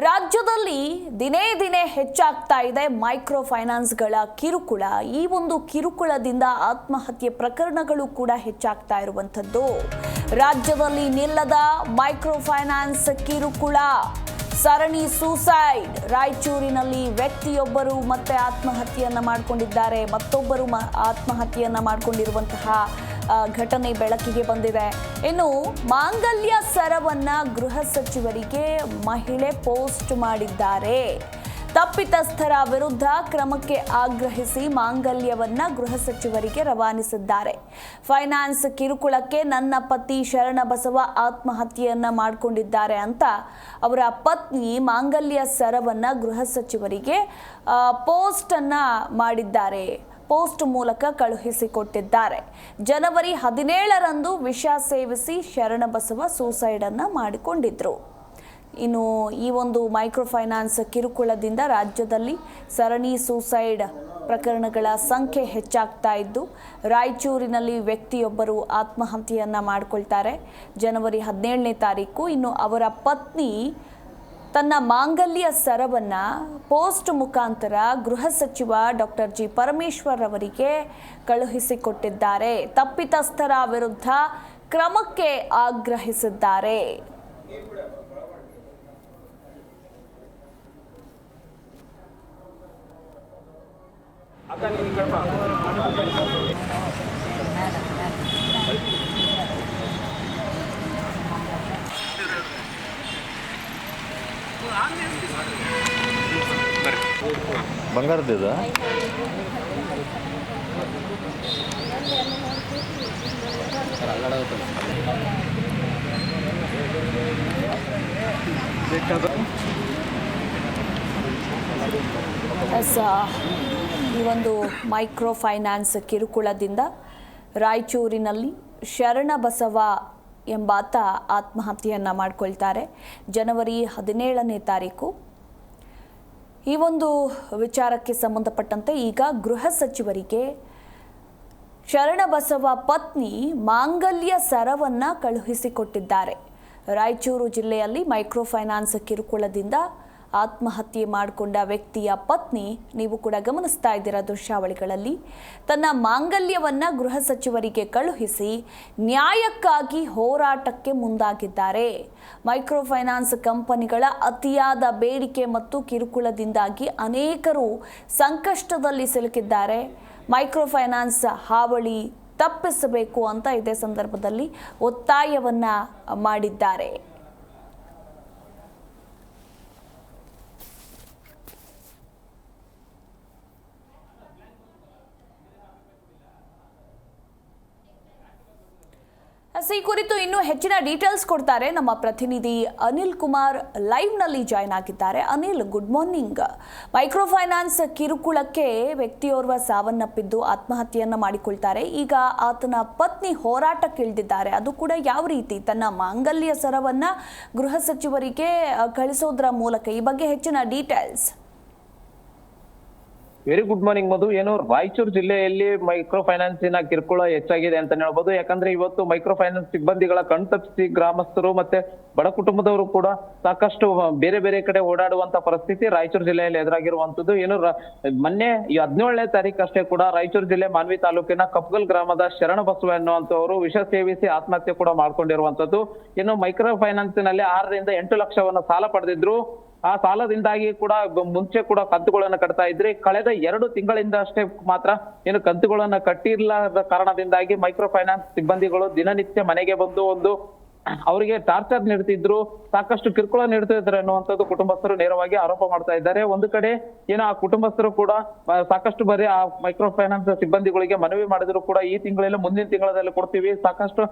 ರಾಜ್ಯದಲ್ಲಿ ದಿನೇ ದಿನೇ ಹೆಚ್ಚಾಗ್ತಾ ಇದೆ ಮೈಕ್ರೋ ಫೈನಾನ್ಸ್ಗಳ ಕಿರುಕುಳ. ಈ ಒಂದು ಕಿರುಕುಳದಿಂದ ಆತ್ಮಹತ್ಯೆ ಪ್ರಕರಣಗಳು ಕೂಡ ಹೆಚ್ಚಾಗ್ತಾ ಇರುವಂಥದ್ದು. ರಾಜ್ಯದಲ್ಲಿ ನಿಲ್ಲದ ಮೈಕ್ರೋ ಫೈನಾನ್ಸ್ ಕಿರುಕುಳ. ಸರಣಿ ಸೂಸೈಡ್. ರಾಯಚೂರಿನಲ್ಲಿ ವ್ಯಕ್ತಿಯೊಬ್ಬರು ಮತ್ತೆ ಆತ್ಮಹತ್ಯೆಯನ್ನು ಮಾಡಿಕೊಂಡಿದ್ದಾರೆ. ಮತ್ತೊಬ್ಬರು ಆತ್ಮಹತ್ಯೆಯನ್ನು ಮಾಡಿಕೊಂಡಿರುವಂತಹ ಘಟನೆ ಬೆಳಕಿಗೆ ಬಂದಿದೆ. ಇನ್ನು ಮಾಂಗಲ್ಯ ಸರವನ್ನ ಗೃಹ ಸಚಿವರಿಗೆ ಮಹಿಳೆ ಪೋಸ್ಟ್ ಮಾಡಿದ್ದಾರೆ. ತಪ್ಪಿತಸ್ಥರ ವಿರುದ್ಧ ಕ್ರಮಕ್ಕೆ ಆಗ್ರಹಿಸಿ ಮಾಂಗಲ್ಯವನ್ನ ಗೃಹ ಸಚಿವರಿಗೆ ರವಾನಿಸಿದ್ದಾರೆ. ಫೈನಾನ್ಸ್ ಕಿರುಕುಳಕ್ಕೆ ನನ್ನ ಪತಿ ಶರಣಬಸವ ಆತ್ಮಹತ್ಯೆಯನ್ನ ಮಾಡಿಕೊಂಡಿದ್ದಾರೆ ಅಂತ ಅವರ ಪತ್ನಿ ಮಾಂಗಲ್ಯ ಸರವನ್ನ ಗೃಹ ಸಚಿವರಿಗೆ ಪೋಸ್ಟ್ ಅನ್ನ ಮಾಡಿದ್ದಾರೆ. ಪೋಸ್ಟ್ ಮೂಲಕ ಕಳುಹಿಸಿಕೊಟ್ಟಿದ್ದಾರೆ. ಜನವರಿ ಹದಿನೇಳರಂದು ವಿಷ ಸೇವಿಸಿ ಶರಣಬಸವ ಸೂಸೈಡ್ ಅನ್ನ ಮಾಡಿಕೊಂಡಿದ್ರು. ಇನ್ನು ಈ ಒಂದು ಮೈಕ್ರೋ ಫೈನಾನ್ಸ್ ಕಿರುಕುಳದಿಂದ ರಾಜ್ಯದಲ್ಲಿ ಸರಣಿ ಸೂಸೈಡ್ ಪ್ರಕರಣಗಳ ಸಂಖ್ಯೆ ಹೆಚ್ಚಾಗ್ತಾ ಇದ್ದು, ರಾಯಚೂರಿನಲ್ಲಿ ವ್ಯಕ್ತಿಯೊಬ್ಬರು ಆತ್ಮಹತ್ಯೆಯನ್ನ ಮಾಡಿಕೊಳ್ತಾರೆ. ಜನವರಿ ಹದಿನೇಳನೇ ತಾರೀಕು, ಇನ್ನು ಅವರ ಪತ್ನಿ ತನ್ನ ಮಾಂಗಲ್ಯ ಸರವನ್ನು ಪೋಸ್ಟ್ ಮುಖಾಂತರ ಗೃಹ ಸಚಿವ ಡಾಕ್ಟರ್ ಜಿ ಪರಮೇಶ್ವರ್ ಅವರಿಗೆ ಕಳುಹಿಸಿಕೊಟ್ಟಿದ್ದಾರೆ. ತಪ್ಪಿತಸ್ಥರ ವಿರುದ್ಧ ಕ್ರಮಕ್ಕೆ ಆಗ್ರಹಿಸಿದ್ದಾರೆ. ಎಸ್ ಈ ಒಂದು ಮೈಕ್ರೋ ಫೈನಾನ್ಸ್ ಕಿರುಕುಳದಿಂದ ರಾಯಚೂರಿನಲ್ಲಿ ಶರಣಬಸವ ಎಂಬಾತ ಆತ್ಮಹತ್ಯೆಯನ್ನು ಮಾಡಿಕೊಳ್ತಾರೆ. ಜನವರಿ ಹದಿನೇಳನೇ ತಾರೀಕು. ಈ ಒಂದು ವಿಚಾರಕ್ಕೆ ಸಂಬಂಧಪಟ್ಟಂತೆ ಈಗ ಗೃಹ ಸಚಿವರಿಗೆ ಶರಣಬಸವ ಪತ್ನಿ ಮಾಂಗಲ್ಯ ಸರವನ್ನು ಕಳುಹಿಸಿಕೊಟ್ಟಿದ್ದಾರೆ. ರಾಯಚೂರು ಜಿಲ್ಲೆಯಲ್ಲಿ ಮೈಕ್ರೋ ಫೈನಾನ್ಸ್ ಕಿರುಕುಳದಿಂದ ಆತ್ಮಹತ್ಯೆ ಮಾಡಿಕೊಂಡ ವ್ಯಕ್ತಿಯ ಪತ್ನಿ ನೀವು ಕೂಡ ಗಮನಿಸ್ತಾ ಇದ್ದೀರಾ ದೃಶ್ಯಾವಳಿಗಳಲ್ಲಿ? ತನ್ನ ಮಾಂಗಲ್ಯವನ್ನು ಗೃಹ ಸಚಿವರಿಗೆ ಕಳುಹಿಸಿ ನ್ಯಾಯಕ್ಕಾಗಿ ಹೋರಾಟಕ್ಕೆ ಮುಂದಾಗಿದ್ದಾರೆ. ಮೈಕ್ರೋ ಫೈನಾನ್ಸ್ ಕಂಪನಿಗಳ ಅತಿಯಾದ ಬೇಡಿಕೆ ಮತ್ತು ಕಿರುಕುಳದಿಂದಾಗಿ ಅನೇಕರು ಸಂಕಷ್ಟದಲ್ಲಿ ಸಿಲುಕಿದ್ದಾರೆ. ಮೈಕ್ರೋ ಫೈನಾನ್ಸ್ ಹಾವಳಿ ತಪ್ಪಿಸಬೇಕು ಅಂತ ಇದೇ ಸಂದರ್ಭದಲ್ಲಿ ಒತ್ತಾಯವನ್ನು ಮಾಡಿದ್ದಾರೆ. ಎಸ್, ಈ ಕುರಿತು ಇನ್ನೂ ಹೆಚ್ಚಿನ ಡೀಟೇಲ್ಸ್ ಕೊಡ್ತಾರೆ ನಮ್ಮ ಪ್ರತಿನಿಧಿ ಅನಿಲ್ ಕುಮಾರ್ ಲೈವ್ನಲ್ಲಿ ಜಾಯ್ನ್ ಆಗಿದ್ದಾರೆ. Anil good morning micro finance ಕಿರುಕುಳಕ್ಕೆ ವ್ಯಕ್ತಿಯೋರ್ವ ಸಾವನ್ನಪ್ಪಿದ್ದು ಆತ್ಮಹತ್ಯೆಯನ್ನು ಮಾಡಿಕೊಳ್ತಾರೆ. ಈಗ ಆತನ ಪತ್ನಿ ಹೋರಾಟಕ್ಕಿಳಿದಿದ್ದಾರೆ. ಅದು ಕೂಡ ಯಾವ ರೀತಿ? ತನ್ನ ಮಾಂಗಲ್ಯ ಸರವನ್ನ ಗೃಹ ಸಚಿವರಿಗೆ ಕಳಿಸೋದ್ರ ಮೂಲಕ ಈ ಬಗ್ಗೆ ಹೆಚ್ಚಿನ details very good morning Madhu. ಏನು, ರಾಯಚೂರು ಜಿಲ್ಲೆಯಲ್ಲಿ ಮೈಕ್ರೋ ಫೈನಾನ್ಸಿನ ಕಿರುಕುಳ ಹೆಚ್ಚಾಗಿದೆ ಅಂತ ಹೇಳ್ಬೋದು. ಯಾಕಂದ್ರೆ ಇವತ್ತು ಮೈಕ್ರೋ ಫೈನಾನ್ಸ್ ಸಿಬ್ಬಂದಿಗಳ ಕಣ್ತಪ್ಪಿಸಿ ಗ್ರಾಮಸ್ಥರು ಮತ್ತೆ ಬಡ ಕುಟುಂಬದವರು ಕೂಡ ಸಾಕಷ್ಟು ಬೇರೆ ಬೇರೆ ಕಡೆ ಓಡಾಡುವಂತ ಪರಿಸ್ಥಿತಿ ರಾಯಚೂರು ಜಿಲ್ಲೆಯಲ್ಲಿ ಎದುರಾಗಿರುವಂತದ್ದು ಏನು ಮೊನ್ನೆ ಈ ಹದಿನೇಳನೇ ತಾರೀಕು ಕೂಡ ರಾಯಚೂರು ಜಿಲ್ಲೆ ಮಾನ್ವಿ ತಾಲೂಕಿನ ಕಪ್ಗಲ್ ಗ್ರಾಮದ ಶರಣ ಬಸವ ಎನ್ನುವಂತವರು ವಿಷ ಸೇವಿಸಿ ಆತ್ಮಹತ್ಯೆ ಕೂಡ ಮಾಡ್ಕೊಂಡಿರುವಂತದ್ದು ಏನು ಮೈಕ್ರೋ ಫೈನಾನ್ಸಿನಲ್ಲಿ ಆರರಿಂದ ಎಂಟು ಲಕ್ಷವನ್ನ ಸಾಲ ಪಡೆದಿದ್ರು. ಆ ಸಾಲದಿಂದಾಗಿ ಕೂಡ ಮುಂಚೆ ಕೂಡ ಕಂತುಗಳನ್ನ ಕಟ್ತಾ ಇದ್ರಿ. ಕಳೆದ ಎರಡು ತಿಂಗಳಿಂದ ಅಷ್ಟೇ ಮಾತ್ರ ಏನು ಕಂತುಗಳನ್ನ ಕಟ್ಟಿರ್ಲಾರದ ಕಾರಣದಿಂದಾಗಿ ಮೈಕ್ರೋ ಫೈನಾನ್ಸ್ ಸಿಬ್ಬಂದಿಗಳು ದಿನನಿತ್ಯ ಮನೆಗೆ ಬಂದು ಒಂದು ಅವರಿಗೆ ಟಾರ್ಚರ್ ನೀಡ್ತಿದ್ರು, ಸಾಕಷ್ಟು ಕಿರುಕುಳ ನೀಡ್ತಿದ್ರು ಅನ್ನುವಂಥದ್ದು ಕುಟುಂಬಸ್ಥರು ನೇರವಾಗಿ ಆರೋಪ ಮಾಡ್ತಾ ಇದ್ದಾರೆ. ಒಂದು ಕಡೆ ಏನೋ ಆ ಕುಟುಂಬಸ್ಥರು ಕೂಡ ಸಾಕಷ್ಟು ಬಾರಿ ಆ ಮೈಕ್ರೋ ಫೈನಾನ್ಸ್ ಸಿಬ್ಬಂದಿಗಳಿಗೆ ಮನವಿ ಮಾಡಿದ್ರು ಕೂಡ ಈ ತಿಂಗಳಲ್ಲಿ ಮುಂದಿನ ತಿಂಗಳಲ್ಲಿ ಕೊಡ್ತೀವಿ. ಸಾಕಷ್ಟು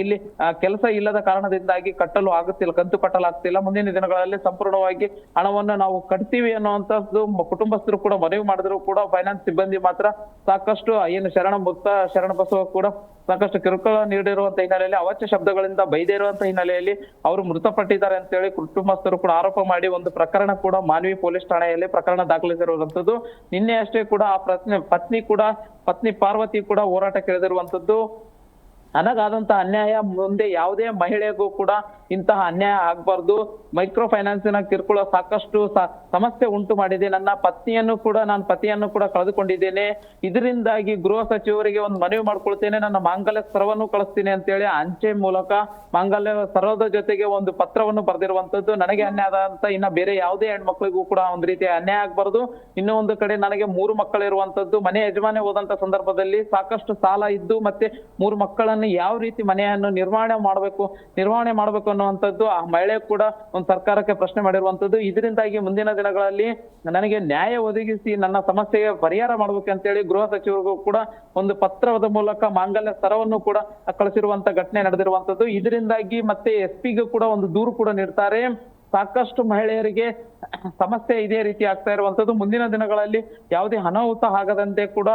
ಇಲ್ಲಿ ಕೆಲಸ ಇಲ್ಲದ ಕಾರಣದಿಂದಾಗಿ ಕಟ್ಟಲು ಆಗುತ್ತಿಲ್ಲ, ಕಂತು ಕಟ್ಟಲಾಗ್ತಿಲ್ಲ. ಮುಂದಿನ ದಿನಗಳಲ್ಲಿ ಸಂಪೂರ್ಣವಾಗಿ ಹಣವನ್ನು ನಾವು ಕಟ್ತೀವಿ ಅನ್ನುವಂಥದ್ದು ಕುಟುಂಬಸ್ಥರು ಕೂಡ ಮನವಿ ಮಾಡಿದ್ರು ಕೂಡ. ಫೈನಾನ್ಸ್ ಸಿಬ್ಬಂದಿ ಮಾತ್ರ ಸಾಕಷ್ಟು ಏನು ಶರಣ ಮುಕ್ತ, ಶರಣ ಬಸವ ಕೂಡ ಸಾಕಷ್ಟು ಕಿರುಕುಳ ನೀಡಿರುವಂತ ಹಿನ್ನೆಲೆಯಲ್ಲಿ ಅವಾಚ್ಯ ಶಬ್ದಗಳಿಂದ ಬೈದೇ ಹಿನ್ನೆಲೆಯಲ್ಲಿ ಅವರು ಮೃತಪಟ್ಟಿದ್ದಾರೆ ಅಂತ ಹೇಳಿ ಕುಟುಂಬಸ್ಥರು ಕೂಡ ಆರೋಪ ಮಾಡಿ ಒಂದು ಪ್ರಕರಣ ಕೂಡ ಮಾನ್ವಿ ಪೊಲೀಸ್ ಠಾಣೆಯಲ್ಲಿ ಪ್ರಕರಣ ದಾಖಲಿಸಿರುವಂತದ್ದು. ನಿನ್ನೆ ಅಷ್ಟೇ ಕೂಡ ಆ ಪ್ರಶ್ನೆ ಪತ್ನಿ ಕೂಡ, ಪತ್ನಿ ಪಾರ್ವತಿ ಕೂಡ ಹೋರಾಟಕ್ಕೆ ಇಳಿದಿರುವಂತದ್ದು ನನಗಾದಂತ ಅನ್ಯಾಯ ಮುಂದೆ ಯಾವುದೇ ಮಹಿಳೆಗೂ ಕೂಡ ಇಂತಹ ಅನ್ಯಾಯ ಆಗ್ಬಾರ್ದು. ಮೈಕ್ರೋ ಫೈನಾನ್ಸಿನ ಕಿರುಕುಳ ಸಾಕಷ್ಟು ಸಮಸ್ಯೆ ಉಂಟು ಮಾಡಿದೆ. ನನ್ನ ಪತ್ನಿಯನ್ನು ಕೂಡ, ನಾನು ಪತಿಯನ್ನು ಕೂಡ ಕಳೆದುಕೊಂಡಿದ್ದೇನೆ. ಇದರಿಂದಾಗಿ ಗೃಹ ಸಚಿವರಿಗೆ ಒಂದು ಮನವಿ ಮಾಡ್ಕೊಳ್ತೇನೆ. ನನ್ನ ಮಾಂಗಲ್ಯ ಸರವನ್ನು ಕಳಿಸ್ತೀನಿ ಅಂತ ಹೇಳಿ ಅಂಚೆ ಮೂಲಕ ಮಾಂಗಲ್ಯ ಸರದ ಜೊತೆಗೆ ಒಂದು ಪತ್ರವನ್ನು ಬರೆದಿರುವಂತದ್ದು. ನನಗೆ ಅನ್ಯಾಯ ಆದಂತ ಇನ್ನ ಬೇರೆ ಯಾವುದೇ ಹೆಣ್ಮಕ್ಳಿಗೂ ಕೂಡ ಒಂದು ರೀತಿಯ ಅನ್ಯಾಯ ಆಗ್ಬಾರ್ದು. ಇನ್ನೊಂದು ಕಡೆ ನನಗೆ ಮೂರು ಮಕ್ಕಳಿರುವಂತದ್ದು. ಮನೆ ಯಜಮಾನೆ ಹೋದಂತ ಸಂದರ್ಭದಲ್ಲಿ ಸಾಕಷ್ಟು ಸಾಲ ಇದ್ದು ಮತ್ತೆ ಮೂರು ಮಕ್ಕಳನ್ನು ಯಾವ ರೀತಿ ಮನೆಯನ್ನು ನಿರ್ವಹಣೆ ಮಾಡಬೇಕು ನಿರ್ವಹಣೆ ಮಾಡಬೇಕು ಅನ್ನುವಂಥದ್ದು ಆ ಮಹಿಳೆ ಕೂಡ ಒಂದು ಸರ್ಕಾರಕ್ಕೆ ಪ್ರಶ್ನೆ ಮಾಡಿರುವಂತದ್ದು ಇದರಿಂದಾಗಿ ಮುಂದಿನ ದಿನಗಳಲ್ಲಿ ನನಗೆ ನ್ಯಾಯ ಒದಗಿಸಿ ನನ್ನ ಸಮಸ್ಯೆಗೆ ಪರಿಹಾರ ಮಾಡ್ಬೇಕಂತೇಳಿ ಗೃಹ ಸಚಿವರಿಗೂ ಕೂಡ ಒಂದು ಪತ್ರದ ಮೂಲಕ ಮಾಂಗಲ್ಯ ಸ್ತರವನ್ನು ಕೂಡ ಕಳಿಸಿರುವಂತ ಘಟನೆ ನಡೆದಿರುವಂತದ್ದು ಇದರಿಂದಾಗಿ ಮತ್ತೆ ಎಸ್ ಪಿಗೂ ಕೂಡ ಒಂದು ದೂರು ಕೂಡ ನೀಡ್ತಾರೆ. ಸಾಕಷ್ಟು ಮಹಿಳೆಯರಿಗೆ ಸಮಸ್ಯೆ ಇದೇ ರೀತಿ ಆಗ್ತಾ ಇರುವಂತದ್ದು ಮುಂದಿನ ದಿನಗಳಲ್ಲಿ ಯಾವುದೇ ಅನಾಹುತ ಆಗದಂತೆ ಕೂಡ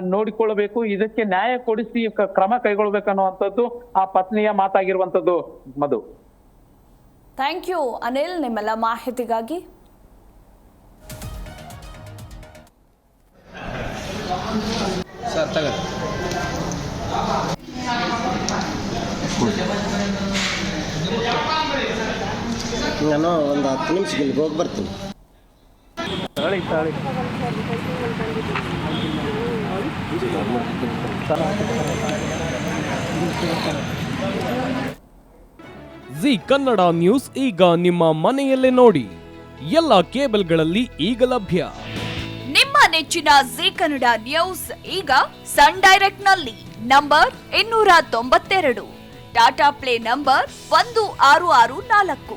ನೋಡಿಕೊಳ್ಳಬೇಕು. ಇದಕ್ಕೆ ನ್ಯಾಯ ಕೊಡಿಸಿ ಕ- ಕ್ರಮ ಕೈಗೊಳ್ಬೇಕನ್ನುವಂಥದ್ದು ಆ ಪತ್ನಿಯ ಮಾತಾಗಿರುವಂತದ್ದು ಮಧು. ಥ್ಯಾಂಕ್ ಯು ಅನಿಲ್ ನಿಮ್ಮೆಲ್ಲ ಮಾಹಿತಿಗಾಗಿ. ಸರ್ ನಾನು ಒಂದು ಹತ್ತು ನಿಮಿಷಕ್ಕೆ ಇಲ್ಲಿಗೆ ಹೋಗಿ ಬರ್ತೀನಿ. ತಾಳಿ ತಾಳಿ ಜಿ ಕನ್ನಡ ನ್ಯೂಸ್ ಈಗ ನಿಮ್ಮ ಮನೆಯಲ್ಲೇ ನೋಡಿ. ಎಲ್ಲ ಕೇಬಲ್ಗಳಲ್ಲಿ ಈಗ ಲಭ್ಯ. ನಿಮ್ಮ ನೆಚ್ಚಿನ ಜಿ ಕನ್ನಡ ನ್ಯೂಸ್ ಈಗ ಸನ್ ಡೈರೆಕ್ಟ್ನಲ್ಲಿ ನಂಬರ್ ಇನ್ನೂರ ತೊಂಬತ್ತೆರಡು. ಟಾಟಾ ಪ್ಲೇ ನಂಬರ್ ಒಂದು ಆರು ಆರು ನಾಲ್ಕು.